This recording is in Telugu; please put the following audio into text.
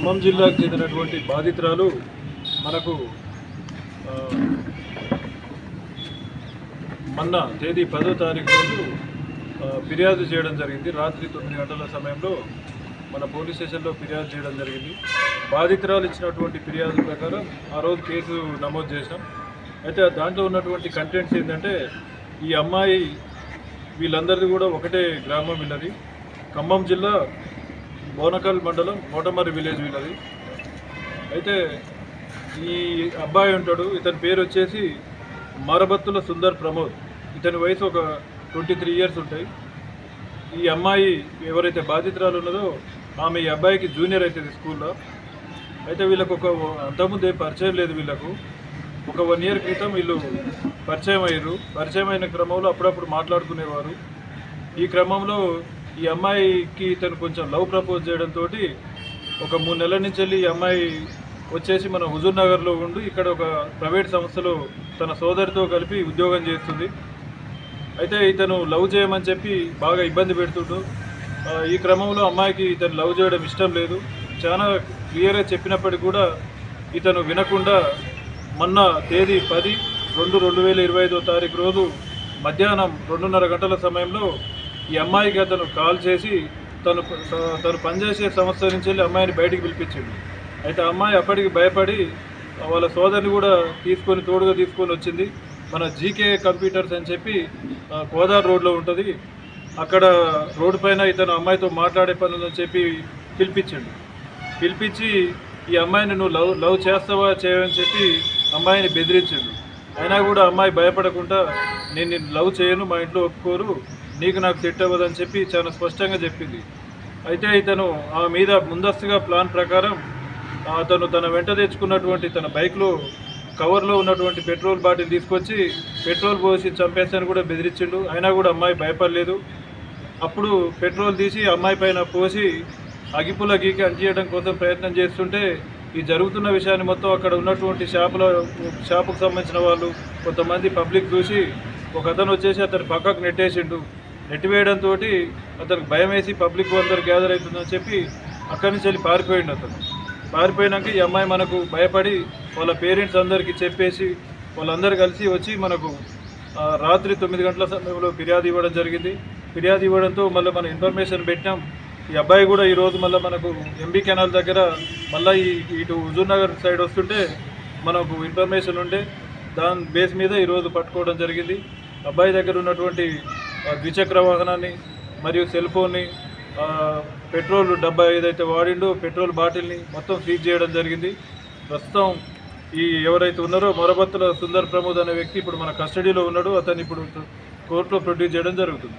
ఖమ్మం జిల్లాకు చెందినటువంటి బాధితురాలు మనకు మొన్న తేదీ పదో తారీఖు రోజు ఫిర్యాదు చేయడం జరిగింది. రాత్రి తొమ్మిది గంటల సమయంలో మన పోలీస్ స్టేషన్లో ఫిర్యాదు చేయడం జరిగింది. బాధితురాలు ఇచ్చినటువంటి ఫిర్యాదు ప్రకారం ఆ రోజు కేసు నమోదు చేశాం. అయితే దాంట్లో ఉన్నటువంటి కంటెంట్స్ ఏంటంటే ఈ అమ్మాయి వీళ్ళందరిది కూడా ఒకటే గ్రామం వీళ్ళది. ఖమ్మం జిల్లా బోనకల్ మండలం మోటమర్రి విలేజ్ వీళ్ళది అయితే ఈ అబ్బాయి ఉంటాడు ఇతని పేరు వచ్చేసి మరబత్తుల సుందర్ ప్రమోద్. ఇతని వయసు ఒక ట్వంటీ త్రీ ఇయర్స్ ఉంటాయి. ఈ అమ్మాయి ఎవరైతే బాధితురాలు ఉన్నదో ఆమె ఈ అబ్బాయికి జూనియర్ అవుతుంది స్కూల్లో. అయితే వీళ్ళకు ఒక అంతకుముందే పరిచయం లేదు వీళ్ళకు. ఒక వన్ ఇయర్ క్రితం వీళ్ళు పరిచయం అయ్యారు. పరిచయం అయిన క్రమంలో అప్పుడప్పుడు మాట్లాడుకునేవారు. ఈ క్రమంలో ఈ అమ్మాయికి ఇతను కొంచెం లవ్ ప్రపోజ్ చేయడంతో ఒక మూడు నెలల నుంచి వెళ్ళి ఈ అమ్మాయి వచ్చేసి మన హుజూర్ నగర్లో ఉండి ఇక్కడ ఒక ప్రైవేట్ సంస్థలో తన సోదరితో కలిపి ఉద్యోగం చేస్తుంది. అయితే ఇతను లవ్ చేయమని చెప్పి బాగా ఇబ్బంది పెడుతుండు. ఈ క్రమంలో అమ్మాయికి ఇతను లవ్ చేయడం ఇష్టం లేదు. చాలా క్లియర్గా చెప్పినప్పటికీ కూడా ఇతను వినకుండా మొన్న తేదీ పది రెండు రెండు వేల ఇరవై ఐదో తారీఖు రోజు మధ్యాహ్నం రెండున్నర గంటల సమయంలో ఈ అమ్మాయికి అతను కాల్ చేసి తను తను పనిచేసే సంస్థ నుంచి వెళ్ళి అమ్మాయిని బయటికి పిలిపించిండు. అయితే అమ్మాయి అప్పటికి భయపడి వాళ్ళ సోదరిని కూడా తీసుకొని తోడుగా తీసుకొని వచ్చింది. మన జీకే కంప్యూటర్స్ అని చెప్పి కోదార్ రోడ్లో ఉంటుంది. అక్కడ రోడ్డు పైన ఇతను అమ్మాయితో మాట్లాడే పనులు అని చెప్పి పిలిపించిండు. పిలిపించి ఈ అమ్మాయిని నువ్వు లవ్ లవ్ చేస్తావా చేయవని చెప్పి అమ్మాయిని బెదిరించిండు. అయినా కూడా అమ్మాయి భయపడకుండా నేను లవ్ చేయను మా ఇంట్లో ఒప్పుకోరు. నీకు నాకు సెట్ అవ్వదని చెప్పి చాలా స్పష్టంగా చెప్పింది. అయితే ఇతను ఆ మీద ముందస్తుగా ప్లాన్ ప్రకారం అతను తన వెంట తెచ్చుకున్నటువంటి తన బైక్లో కవర్లో ఉన్నటువంటి పెట్రోల్ బాటిల్ తీసుకొచ్చి పెట్రోల్ పోసి చంపేస్తాను కూడా బెదిరించిండు. అయినా కూడా అమ్మాయి భయపడలేదు. అప్పుడు పెట్రోల్ తీసి అమ్మాయి పైన పోసి అగిపుల గీకి అంటియడం కోసం ప్రయత్నం చేస్తుంటే ఈ జరుగుతున్న విషయాన్ని మొత్తం అక్కడ ఉన్నటువంటి షాపులో షాపుకు సంబంధించిన వాళ్ళు కొంతమంది పబ్లిక్ చూసి ఒక అతను వచ్చేసి అతను పక్కకు నెట్టేసిండు. నెట్టివేయడంతో అతనికి భయం వేసి పబ్లిక్ అందరు గ్యాదర్ అవుతుందని చెప్పి అక్కడి నుంచి వెళ్ళి పారిపోయిండు అతను. పారిపోయినాక ఈ అమ్మాయి మనకు భయపడి వాళ్ళ పేరెంట్స్ అందరికీ చెప్పేసి వాళ్ళందరూ కలిసి వచ్చి మనకు రాత్రి తొమ్మిది గంటల సమయంలో ఫిర్యాదు ఇవ్వడం జరిగింది. ఫిర్యాదు ఇవ్వడంతో మళ్ళీ మనం ఇన్ఫర్మేషన్ పెట్టాం ఈ అబ్బాయి కూడా ఈరోజు మళ్ళీ మనకు ఎంబీ కెనాల్ దగ్గర మళ్ళీ ఈ ఇటు హుజూర్నగర్ సైడ్ వస్తుంటే మనకు ఇన్ఫర్మేషన్ ఉండే. దాని బేస్ మీద ఈరోజు పట్టుకోవడం జరిగింది. అబ్బాయి దగ్గర ఉన్నటువంటి ద్విచక్ర వాహనాన్ని మరియు సెల్ ఫోన్ని పెట్రోల్ డబ్బా ఏదైతే వాడిండో పెట్రోల్ బాటిల్ని మొత్తం సీజ్ చేయడం జరిగింది. ప్రస్తుతం ఈ ఎవరైతే ఉన్నారో మొరబత్తుల సుందర్ ప్రమోద్ అనే వ్యక్తి ఇప్పుడు మన కస్టడీలో ఉన్నాడు. అతన్ని ఇప్పుడు కోర్టులో ప్రొడ్యూస్ చేయడం జరుగుతుంది.